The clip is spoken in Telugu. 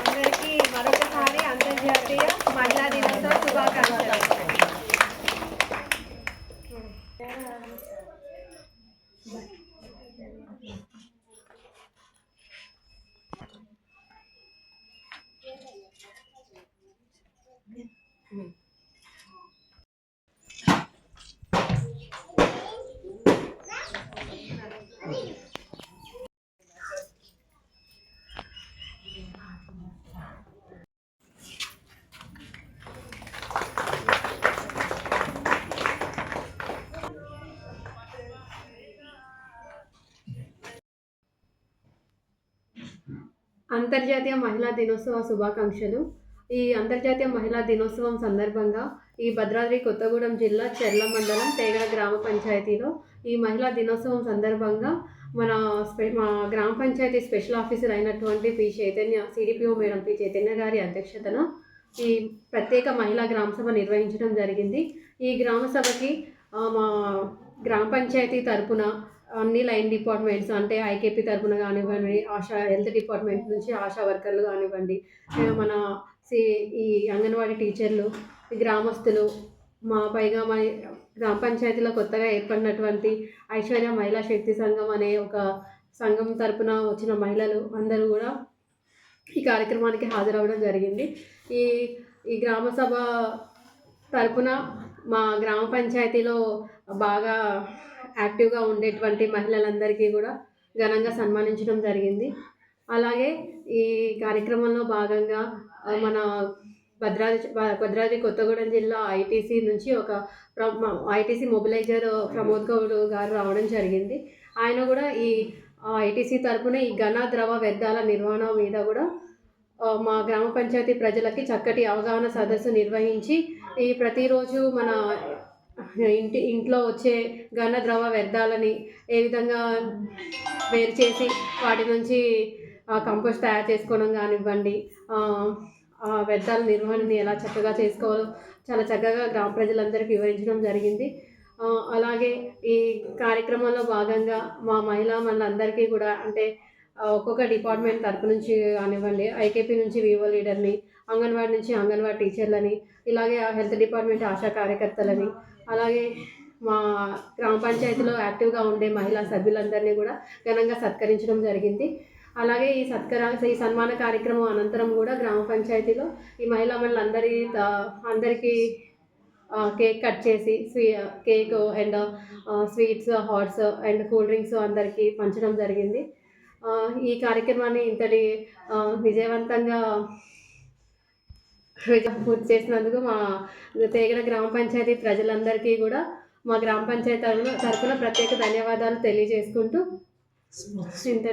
అందరికీ మరొకసారి అంతర్జాతీయ మహిళా దినోత్సవ శుభాకాంక్షలు. అంతర్జాతీయ మహిళా దినోత్సవ శుభాకాంక్షలు. ఈ అంతర్జాతీయ మహిళా దినోత్సవం సందర్భంగా ఈ భద్రాద్రి కొత్తగూడెం జిల్లా చెర్ల మండలం తేగడ గ్రామ పంచాయతీలో ఈ మహిళా దినోత్సవం సందర్భంగా మన స్పె మా గ్రామ పంచాయతీ స్పెషల్ ఆఫీసర్ అయినటువంటి P Chaitanya CDPO madam P Chaitanya గారి అధ్యక్షతన ఈ ప్రత్యేక మహిళా గ్రామ సభ నిర్వహించడం జరిగింది. ఈ గ్రామ సభకి మా గ్రామ పంచాయతీ తరపున అన్ని లైన్ డిపార్ట్మెంట్స్ అంటే ఐకేపీ తరపున కానివ్వండి ఆశా హెల్త్ డిపార్ట్మెంట్ నుంచి ఆశా వర్కర్లు కానివ్వండి మన సి ఈ అంగన్వాడీ టీచర్లు ఈ గ్రామస్తులు మా పైగా మా గ్రామ పంచాయతీలో కొత్తగా ఏర్పడినటువంటి ఐశ్వర్య మహిళా శక్తి సంఘం అనే ఒక సంఘం తరపున వచ్చిన మహిళలు అందరూ కూడా ఈ కార్యక్రమానికి హాజరవ్వడం జరిగింది. ఈ ఈ గ్రామ సభ తరపున మా గ్రామ పంచాయతీలో బాగా యాక్టివ్గా ఉండేటువంటి మహిళలందరికీ కూడా ఘనంగా సన్మానించడం జరిగింది. అలాగే ఈ కార్యక్రమంలో భాగంగా మన భద్రాద్రి భద్రాద్రి కొత్తగూడెం జిల్లా ఐటీసీ నుంచి ఒక ఐటీసీ మొబిలైజర్ ప్రమోద్ గౌడ్ గారు రావడం జరిగింది. ఆయన కూడా ఈ ఐటీసీ తరపున ఈ ఘన ద్రవ వ్యర్థాల నిర్వహణ మీద కూడా మా గ్రామ పంచాయతీ ప్రజలకి చక్కటి అవగాహన సదస్సు నిర్వహించి ఈ ప్రతిరోజు మన ఇంటి ఇంట్లో వచ్చే ఘన ద్రవ వ్యర్థాలని ఏ విధంగా వేరు చేసి వాటి నుంచి కంపోస్ట్ తయారు చేసుకోవడం కానివ్వండి ఆ, వ్యర్థాల నిర్వహణని ఎలా చక్కగా చేసుకోవాలో చాలా చక్కగా గ్రామ ప్రజలందరికీ వివరించడం జరిగింది. అలాగే ఈ కార్యక్రమంలో భాగంగా మా మహిళా మనందరికీ కూడా అంటే ఒక్కొక్క డిపార్ట్మెంట్ తరపు నుంచి కానివ్వండి ఐకేపీ నుంచి వివో లీడర్ని అంగన్వాడీ నుంచి అంగన్వాడీ టీచర్లని ఇలాగే ఆ హెల్త్ డిపార్ట్మెంట్ ఆశా కార్యకర్తలని అలాగే మా గ్రామ పంచాయతీలో యాక్టివ్గా ఉండే మహిళా సభ్యులందరినీ కూడా ఘనంగా సత్కరించడం జరిగింది. అలాగే ఈ సత్కర ఈ సన్మాన కార్యక్రమం అనంతరం కూడా గ్రామ పంచాయతీలో ఈ మహిళా మండలందరి త- అందరికీ కేక్ కట్ చేసి స్వీ cake and sweets hots and cool drinks అందరికీ పంచడం జరిగింది. ఈ కార్యక్రమాన్ని ఇంతటి విజయవంతంగా పూర్తి చేసినందుకు మా తేగడ గ్రామ పంచాయతీ ప్రజలందరికీ కూడా మా గ్రామ పంచాయతీ తరఫున ప్రత్యేక ధన్యవాదాలు తెలియజేసుకుంటూ ఇంత